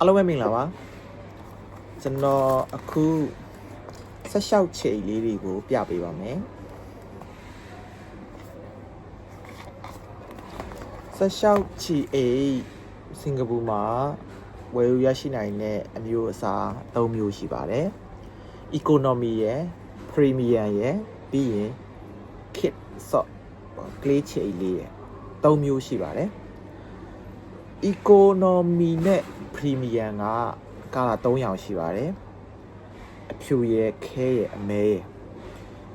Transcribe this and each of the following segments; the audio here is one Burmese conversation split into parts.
အားလုံးပဲမင်္ဂလာပါကျွန်တော်အခုဆက်လျှောက်ချိန်လေးတွေကိုပြပေးပါမယ်ဆက်လျှောက်ချီအိတ်စင်ကာပူမှာဝယ်ယူရရှိနိုင်တဲ့အမျိုးအစား၃မျိုးရှိပါတယ် economy ရယ် premium ရယ်ပြီးရင် kit sort ကလေးချီအိတ်လေးရယ်၃မျိုးရှိပါတယ် economy နဲ့ premium ကကာလာ3ရောင်ရှိပါတယ်အဖြူရယ်ခဲရယ်အမဲရယ်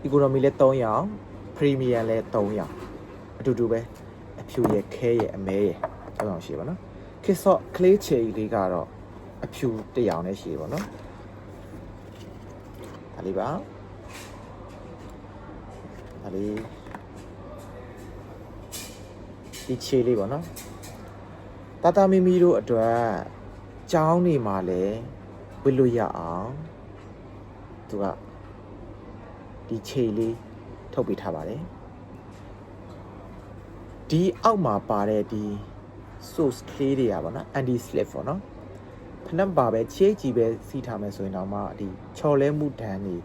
economy လည်း3ရောင် premium လည်း3ရောင်အတူတူပဲအဖြူရယ်ခဲရယ်အမဲရယ်3ရောင်ရှိပါနော် kiss shot ကလေးချေလေးကတော့အဖြူ1ရောင်နဲ့ရှိပါနော်ဒါလေးပါဒါလေးဒီချေလေးပါနော် တာတာမီမီတို့အတွက်ကျောင်းနေမှာလဲဝစ်လို့ရအောင်သူကဒီခြေလေးထုတ်ပေးထားပါတယ်ဒီအောက်မှာပါတဲ့ဒီ source ကလေးတွေကပါနော် anti slip ပေါ့နော်ဖနက်ပါပဲခြေကြီးပဲစီးထားမယ်ဆိုရင်တော့မှဒီချော်လဲမှုဒဏ်တွေ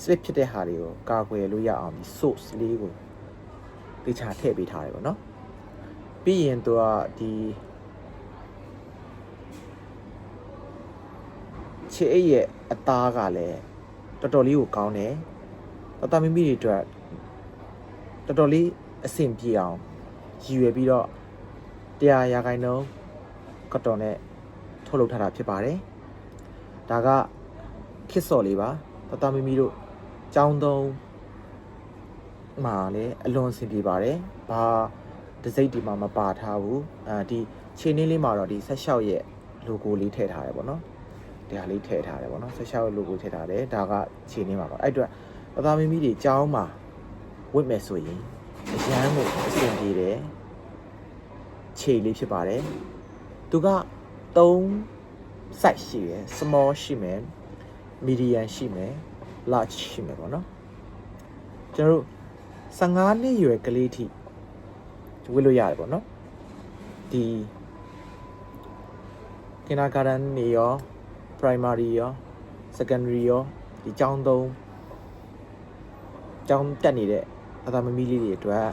slip ဖြစ်တဲ့ဟာတွေကိုကာကွယ်လို့ရအောင်ဒီ source လေးကိုတေချာထည့်ပေးထားတယ်ပေါ့နော်ပြီးရင်သူကဒီ ခြေအိပ်ရဲ့အသားကလည်းတော်တော်လေးကိုကောင်းတယ်။တော်တော်မိမိတွေအတွက်တော်တော်လေးအဆင်ပြေအောင်ရည်ရွယ်ပြီးတော့တရားရာခိုင်နှုန်းကတ်တော်နဲ့ထုတ်လုပ်ထားတာဖြစ်ပါတယ်။ဒါကခစ်စော်လေးပါတော်တော်မိမိတို့ចောင်းသုံးမှာလည်းအလွန်အဆင်ပြေပါတယ်။ဘာဒစိမ့်ဒီမှာမပါထားဘူး။အဲဒီခြေနှင်းလေးမှာတော့ဒီဆက်လျှောက်ရဲ့ logo လေးထည့်ထားတယ်ပေါ့နော်။ တရားလေးထည့်ထားတယ်ဗောနော်ဆက်ရှာရဲ့ logo ထည့်ထားတယ်ဒါကခြေနေမှာပါအဲ့အတွက်အသားမီမီတွေကြောင်းမှာဝတ်မယ်ဆိုရင်အရန်ကိုအဆင်ပြေတယ်ခြေလေးဖြစ်ပါတယ်သူက3 size ရှိရယ် small ရှိမယ် medium ရှိမယ် large ရှိမယ်ဗောနော်ကျွန်တော်တို့15နှစ်ရွယ်ကလေးထိဝတ်လို့ရတယ်ဗောနော်ဒီ kindergarten နေရော primary ရော secondary ရောဒီကျောင်းသုံးကျောင်းတက်နေတဲ့အသားမမီလေးတွေအတွက်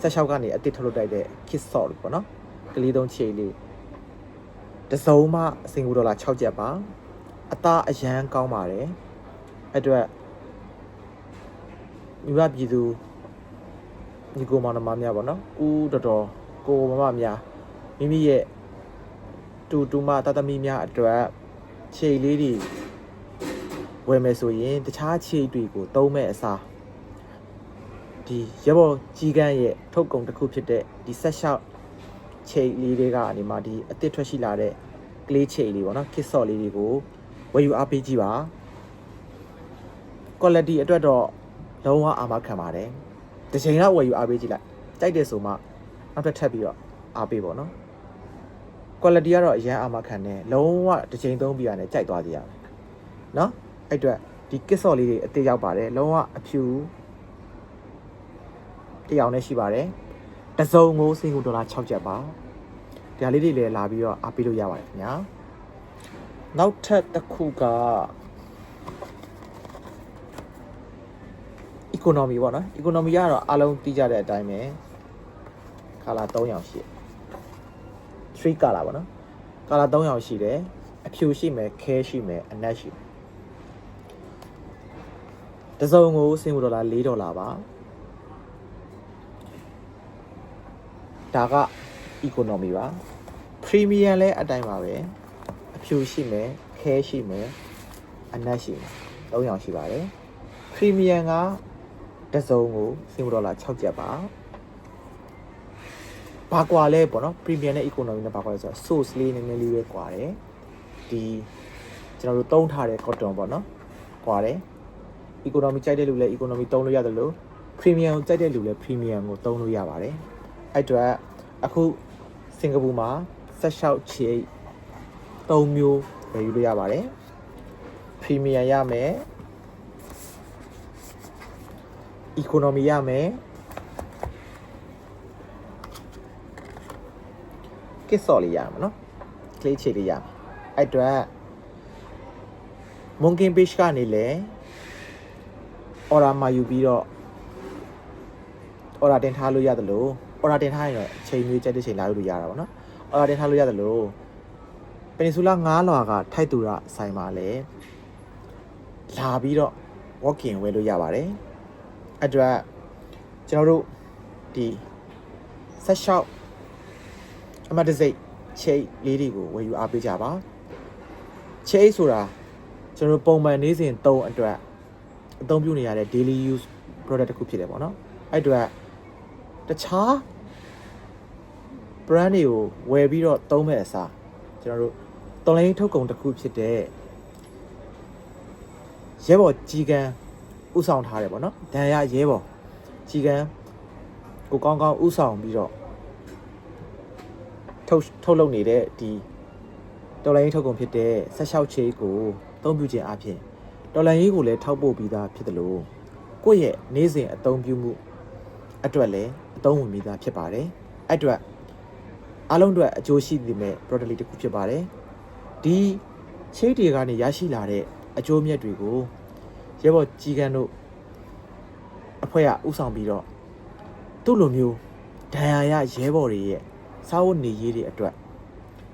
ဆက်လျှောက်ကနေအတစ်ထုတ်လုပ်တိုက်တဲ့ kit sort ပေါ့နော်ကလေးသုံးခြေလေးတစ်စုံမှအစင်ကူဒေါ်လာ6ကျပ်ပါအသားအရန်ကောင်းပါတယ်အဲ့အတွက်မိဘပြည်သူညီကိုမောင်နှမများပေါ့နော်ဦးတော်တော်ကိုမမများမိမိရဲ့တူတူမတသမီများအတွက် ခြေလေးတွေဝယ်မယ်ဆိုရင်တခြားခြေတွေကိုသုံးမဲ့အစားဒီရဘော်ကြီးကန်းရဲ့ထုတ်ကုန်တစ်ခုဖြစ်တဲ့ဒီဆက်လျှောက်ခြေလေးတွေကနေမှဒီအစ်စ်ထွက်ရှိလာတဲ့ကလေးခြေလေးပေါ့နော် kit sort လေးတွေကိုဝယ်ယူအားပေးကြည့်ပါ quality အတွက်တော့လုံးဝအာမခံပါတယ်တစ်ချိန်တော့ဝယ်ယူအားပေးကြည့်လိုက်ကြိုက်တယ်ဆိုမှနောက်ထပ်ထပ်ပြီးတော့အားပေးပေါ့နော် quality ကတော့အရန်အာမခံတယ်လုံးဝတစ်ချိန်သုံးပြီးရတယ်ကြိုက်သွားကြရမယ်เนาะအဲ့အတွက်ဒီ kit sort လေးတွေအသေးရောက်ပါတယ်လုံးဝအဖြူတစ်ယောက်နဲ့ရှိပါတယ်တစ်စုံကိုစင်ကူဒေါ်လာ6ကျပ်ပါဒီဟာလေးတွေလည်းလာပြီးတော့အားပေးလို့ရပါတယ်ခင်ဗျာနောက်ထပ်တစ်ခုက economy ပေါ့နော် economy ကတော့အားလုံးသိကြတဲ့အတိုင်းပဲ color 3ရောင်ရှိတယ် 3 color ပေါ့နော် color 3ရောင်ရှိတယ်အဖြူရှိမယ်ခဲရှိမယ်အနက်ရှိမယ်တစ်စုံကိုစင်ဘူဒေါ်လာ4ဒေါ်လာပါဒါက economy ပါ premium လည်းအတိုင်းပါပဲအဖြူရှိမယ်ခဲရှိမယ်အနက်ရှိမယ်3ရောင်ရှိပါတယ် premium ကတစ်စုံကိုစင်ဘူဒေါ်လာ6ကျပ်ပါ ဘာကွာလဲပေါ့နော် premium နဲ့ economy နဲ့ဘာကွာလဲဆိုတော့ source လေးနည်းနည်းလေးပဲကွာတယ်ဒီကျွန်တော်တို့သုံးထားတဲ့ cotton ပေါ့နော်ကွာတယ် economy ကြိုက်တဲ့လူလည်း economy သုံးလို့ရတယ်လို့ premium ကိုကြိုက်တဲ့လူလည်း premium ကိုသုံးလို့ရပါတယ်အဲ့အတွက်အခုစင်ကာပူမှာဆက်လျှောက်ချေ၃မျိုးဝယ်ယူလို့ရပါတယ် premium ရမယ် economy ရမယ် ကစ်စော်လေးရမှာနော်ကလေးချေလေးရမှာအဲ့အတွက် Monkey Page ကနေလေ order မှာယူပြီးတော့ order တင်ထားလို့ရတယ်လို့ order တင်ထားရင်တော့ချိန်မျိုးကြက်တဲ့ချိန်လာလို့ရတာပေါ့နော် order တင်ထားလို့ရတယ်လို့ပင်နီဆူလာ9လွာကထိုက်တူရဆိုင်မှာလေလာပြီးတော့ walk-in ဝယ်လို့ရပါတယ်အဲ့အတွက်ကျွန်တော်တို့ဒီဆက်လျှောက် အမတ်တစိတ်ချိတ်လေးတွေကိုဝယ်ယူအားပေးကြပါချိတ်ဆိုတာကျွန်တော်တို့ပုံမှန်နေ့စဉ်သုံးအတွက်အသုံးပြုနေရတဲ့ daily use product တစ်ခုဖြစ်တယ်ပေါ့နော်အဲ့အတွက်တခြား brand တွေကိုဝယ်ပြီးတော့သုံးမဲ့အစားကျွန်တော်တို့တော်လိုင်းထုတ်ကုန်တစ်ခုဖြစ်တဲ့ရဲဘော်ကြီးကန်းဥဆောင်ထားတယ်ပေါ့နော်ဒဏ်ရရဲဘော်ကြီးကန်းကိုကောင်းကောင်းဥဆောင်ပြီးတော့ ထုတ်ထုတ်လုပ်နေတဲ့ဒီတော်လိုင်းထုတ်ကုန်ဖြစ်တဲ့ဆက်လျှောက်ချေးကိုအသုံးပြုခြင်းအပြင်တော်လိုင်းရေးကိုလည်းထောက်ပို့ပြီးသားဖြစ်တယ်လို့ကိုယ့်ရဲ့နေ့စဉ်အသုံးပြုမှုအတွက်လည်းအသုံးဝင်ပြီးသားဖြစ်ပါတယ်အဲ့အတွက်အားလုံးအတွက်အကျိုးရှိနေမဲ့ product လေးတစ်ခုဖြစ်ပါတယ်ဒီချိတ်တွေကနေရရှိလာတဲ့အကျိုးမြတ်တွေကိုရဲဘော်ကြီးကန်းတို့အဖွဲ့ကဥဆောင်ပြီးတော့သူ့လိုမျိုးဒဏ်ရာရရဲဘော်တွေရဲ့ စားဝတ်နေရေးတွေအတွက်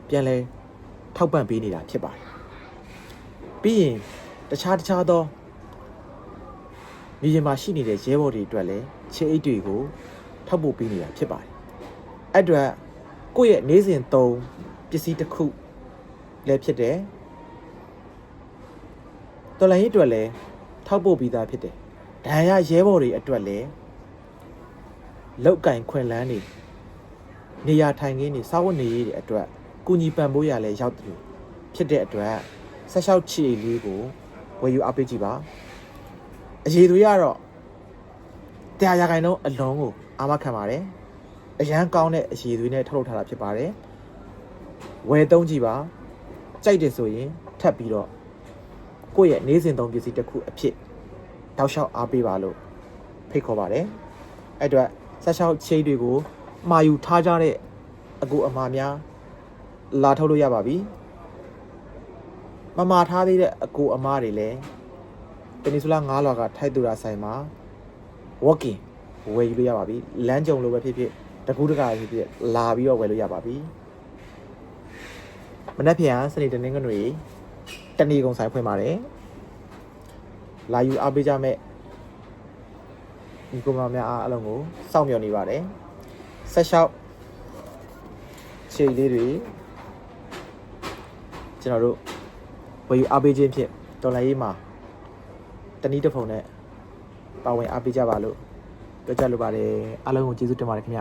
ပြန်လဲထောက်ပံ့ပေးနေတာဖြစ်ပါတယ်ပြီးရင်တခြားတခြားသောမြေပြင်မှာရှိနေတဲ့ရဲဘော်တွေအတွက်လည်းခြေအိတ်တွေကိုထောက်ပို့ပေးနေတာဖြစ်ပါတယ်အဲ့အတွက်ကိုယ့်ရဲ့နေ့စဉ်သုံးပစ္စည်းတစ်ခုလည်းဖြစ်တယ်တော်လိုင်းရေးအတွက်လည်းထောက်ပို့ပြီးသားဖြစ်တယ်ဒဏ်ရာရဲဘော်တွေအတွက်လည်းလောက်ကင်ခွင်လန်းနေ နေရာထိုင်ခင်းနေစာဝတ်နေရေးတွေအတွက်ကုညီပံ့ပိုးရလဲရောက်တယ်လို့ဖြစ်တဲ့အတွက်ဆက်လျှောက်ချီလေးကိုဝယ်ယူအားပေးကြည့်ပါအရေးသူရတော့တရားရခိုင်တော့အလုံးကိုအာမခံပါတယ်အရန်ကောင်းတဲ့အရည်သွေးနဲ့ထုတ်လုပ်ထားတာဖြစ်ပါတယ်ဝယ်သုံးကြည့်ပါကြိုက်တယ်ဆိုရင်ထပ်ပြီးတော့ကိုယ့်ရဲ့နေ့စဉ်သုံးပစ္စည်းတစ်ခုအဖြစ်တောက်လျှောက်အားပေးပါလို့ဖိတ်ခေါ်ပါတယ်အဲ့အတွက်ဆက်လျှောက်ချိတ်တွေကို မှာယူထားကြတဲ့အကူအမှာများလာထုတ်လို့ရပါပြီမမှာထားသေးတဲ့အကူအမားတွေလည်းပနီဆူလာ9လွာကထိုက်တူရာဆိုင်မှာ walking ဝယ်ယူလို့ရပါပြီလမ်းကြုံလိုပဲဖြစ်ဖြစ်တကူးတကာဖြစ်ဖြစ်လာပြီးတော့ဝယ်လို့ရပါပြီမနေ့ပြန်စနေတနင်္ဂနွေတဏီကုံဆိုင်ဖွင့်ပါတယ်လာယူအားပေးကြမဲ့ဒီကုမ္ပဏီများအားအလုံးကိုစောင့်မျှော်နေပါတယ် ဆက်လျှောက်ခြေလေးတွေကျွန်တော်တို့ဝယ်ယူအားပေးခြင်းဖြင့်တော်လိုင်းရေးမှာတနည်းတစ်ဖုံနဲ့ပါဝင်အားပေးကြပါလို့ပြောကြလိုပါတယ်အားလုံးကိုကျေးဇူးတင်ပါတယ်ခင်ဗျ